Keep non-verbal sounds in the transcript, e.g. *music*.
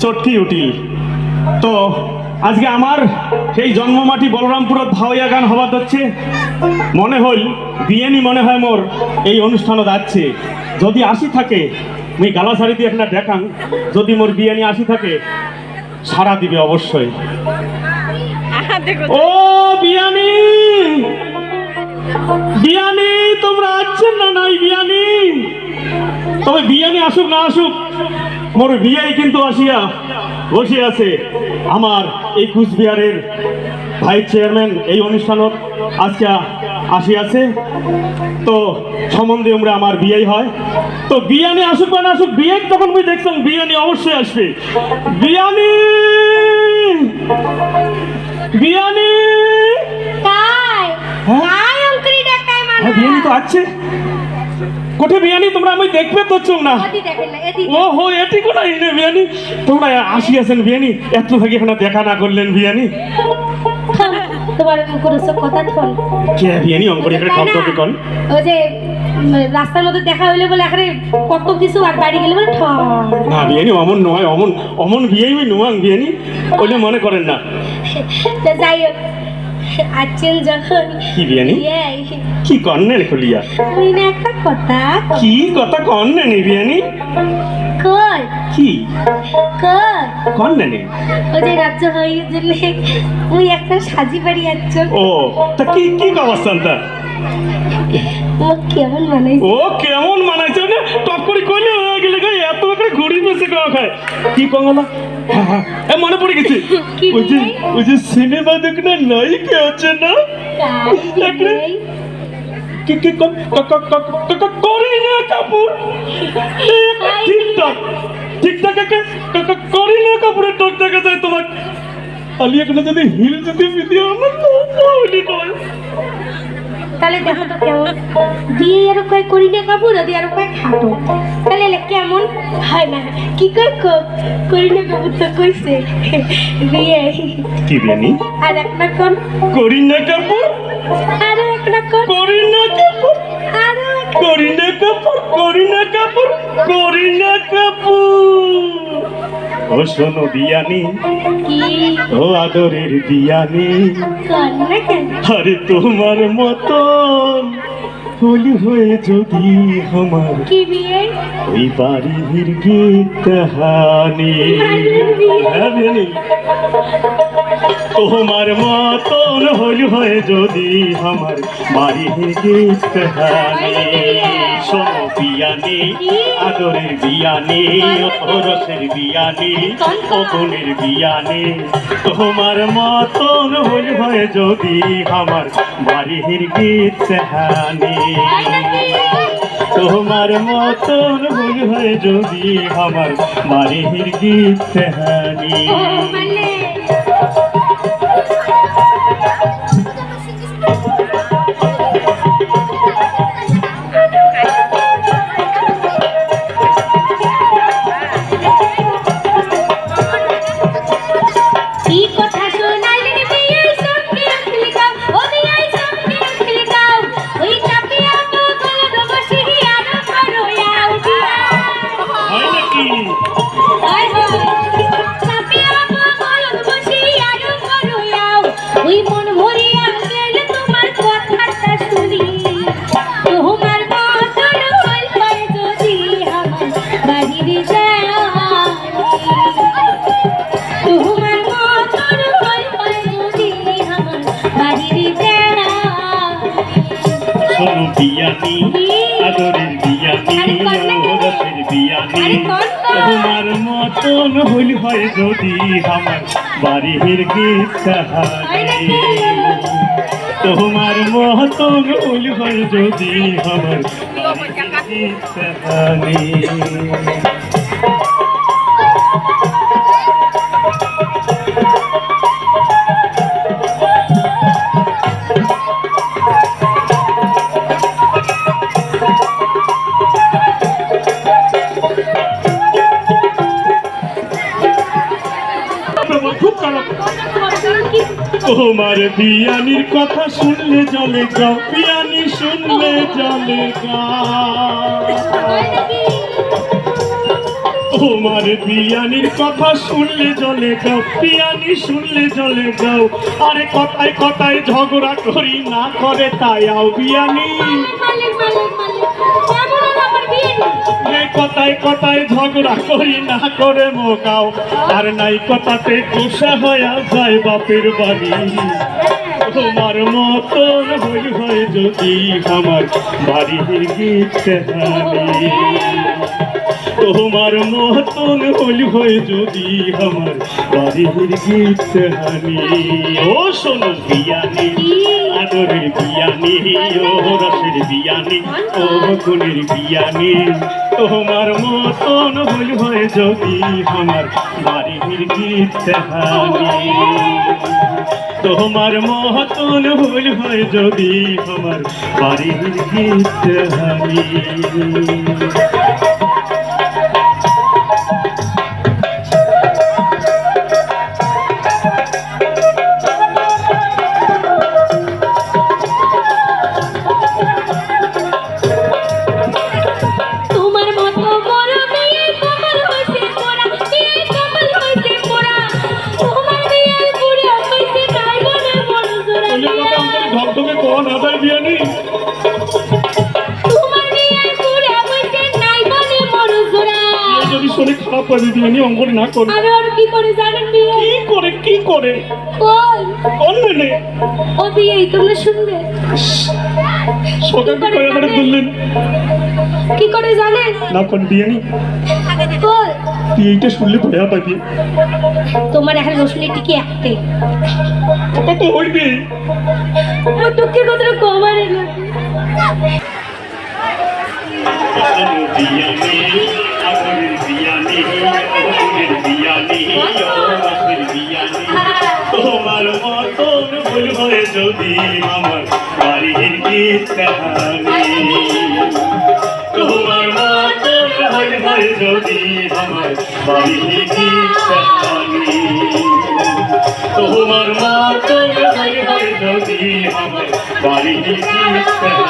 চটকি উটিল তো আজকে আমার সেই জন্মমাটি বলরামপুরত ভাওয়া গান হবার হচ্ছে। মনে হল বিয়েনি মনে হয় মোর এই অনুষ্ঠানও যাচ্ছে। যদি আসি থাকে মুই গালা শাড়ি দিয়ে একটা দেখাং। যদি মোর বিয়ানি আসি থাকে সারা দিবে অবশ্যই। ও বিয়ানি! বিয়ানি তোমরা আছেন না নাই বিয়ানি? তবে বিয়ানি আসুক না আসুক মোর বিয়াই কিন্তু আসিয়া বসে আছে। আমার এই কুচবিহারের ভাইস চেয়ারম্যান এই অনুষ্ঠানত আজকে আসি আছে তো সম্বন্ধে আমরা আমার বিয়েই হয়। তো বিয়ানি আসুক বা না আসুক বিয়ে তখন মুই দেখতাম বিয়ানি অবশ্যই আসবে। বিয়ানি! বিয়ানি! হ্যাঁ? হ্যাঁ বিয়ানি তো আছে। কোঠে বিয়ানি তোমরা আমি দেখবে তো চুম না? ও হো এটি কোনা ইনে বিয়ানি? তোমরা আসিয়াছেন বিয়ানি এত থাকি এখানে দেখা না করলেন বিয়ানি। তোমার কোনো সব কথা থল কে বিয়ানি অঙ্করি এখানে টপ টপে কন ওই যে রাস্তার মধ্যে দেখা হইলে বলে এখানে কত কিছু আর বাড়ি গেলে বলে ঠক। না বিয়ানি অমন নয় অমন অমন বিয়েই নোয়াং বিয়ানি ওইলে মনে করেন না। যাই হোক আছেন যখন। কি বিয়ানি কি কন্যা খুলিয়া? তুই না একটা কথা। কি কথা কন্যা নি বিয়ানি কই? কি? কই? কন্যা নি? ওই যে রাজ্য হয়ে গেলে ওই একটা সাজি বাড়ি আছো ও তা কি কি অবস্থান তা ও কেমন মানে ও কেমন মানাইছে না টপ করে কইলে? গেলে গাই এত করে ঘুরি বসে খাওয়া খায়? কি কঙ্গলা? হ্যাঁ, মনে পড়ে গেছে। *laughs* ওই যে ওই যে সিনেমা দেখলে নায়িকা আছে না? *laughs* কি কি ক- ক- ক- ক- ক- ক- করিনা কাপুর *laughs* ঠিকঠাক ঠিকঠাক একে। ক- ক- কাপুরের টক দেখা যায় তোমার। আলিয়া কোনো যদি হিল যদি ভিডিও আমার তাহলে দেখো তো কেমন। দিয়ে আর কয় করি না কাপড় দিয়ে আর কয় খাটো। তাহলে কেমন? হয় না। কি কয় ক- করি না কাপড় তো কইছে। বিয়ে কি বিয়ানি আর একটা কোন? করিনা কাপুর। আরও একটা কোন? করিনা কাপুর। আরও একটা করিনা কাপুর করিনা কাপুর করিনা কাপুর। ও শোনো বিয়ানি কি? ও আদরের বিয়ানি কর না আরে তোমার মতন। হলি হয়ে যদি আমার কি বিয়ে? ওই বাড়ির গীত কাহানি তোমার মতন হলি হয়ে যদি আমার বাড়ির গীত কাহানি শোনো বিয়ানি আদরের বিয়ানি রসের বিয়ানি অগুনের বিয়ানি। তোমার মতন হল হয়ে যদি আমার বাড়ির গীত কাহানি তোমার মতন ভুল হয় যদি আমার মারিহির গীত কাহানি তোমার মতন হইল হয় যদি আমার বাড়ির তোমার মতন হইল হয় যদি আমার বাড়ির তোমার বিয়ানির কথা শুনলে জলে গাও বিয়ানি শুনলে জলে তোমার বিয়ানির কথা শুনলে জলে গাও বিয়ানি শুনলে জলে গাও আরে কথায় কথায় ঝগড়া করি না করে তাই আও বিয়ানি কথায় কথায় ঝগড়া করি না করে মোকাও। আর নাই কথাতে কুসা হয়ে যায় বাপের বাড়ি। তোমার মতন হই হয় যদি আমার বাড়ির গীত তোমার মতন হইল হয়ে যদি আমার বাড়ির গীত হানি। ও শোনো বিয়ানি, আদরের বিয়ানি, ও রসের বিয়ানি, ও গুণের বিয়ানি। তোমার মতন হইল হয়ে যদি আমার বাড়ির গীত হানি। তোমার মহতন ভুল হয় যদি আমার বাড়ির গীত হানি। কোন বড় জোড়া যদি শরীর খারাপ করে বিয়ানি অঙ্গন না করে। আর কি করে জানেন বিয়ে? কি করে কি করে? কই কোন মেনে ও বিয়ে তোমরা শুনবে। সকাল করে করে বললেন কি করে জানেন না কোন বিয়ানি কই তুই এইটা শুনলে ভয়া পাবি। তোমার এখন রসুন টিকে একতে ওটা তো হইবে। আমার দুঃখের কথাটা কমারে না বিয়ানি আগরের বিয়ানি আগরের বিয়ানি রসের বিয়ানি তোমার মতন ভুল হয় যদি আমার বাড়ির গীত তোমার মতন ভুল হয় যদি আমার বাড়ির গীত তোমার মতন ভুল হয় যদি আমার বাড়ির গীত হানি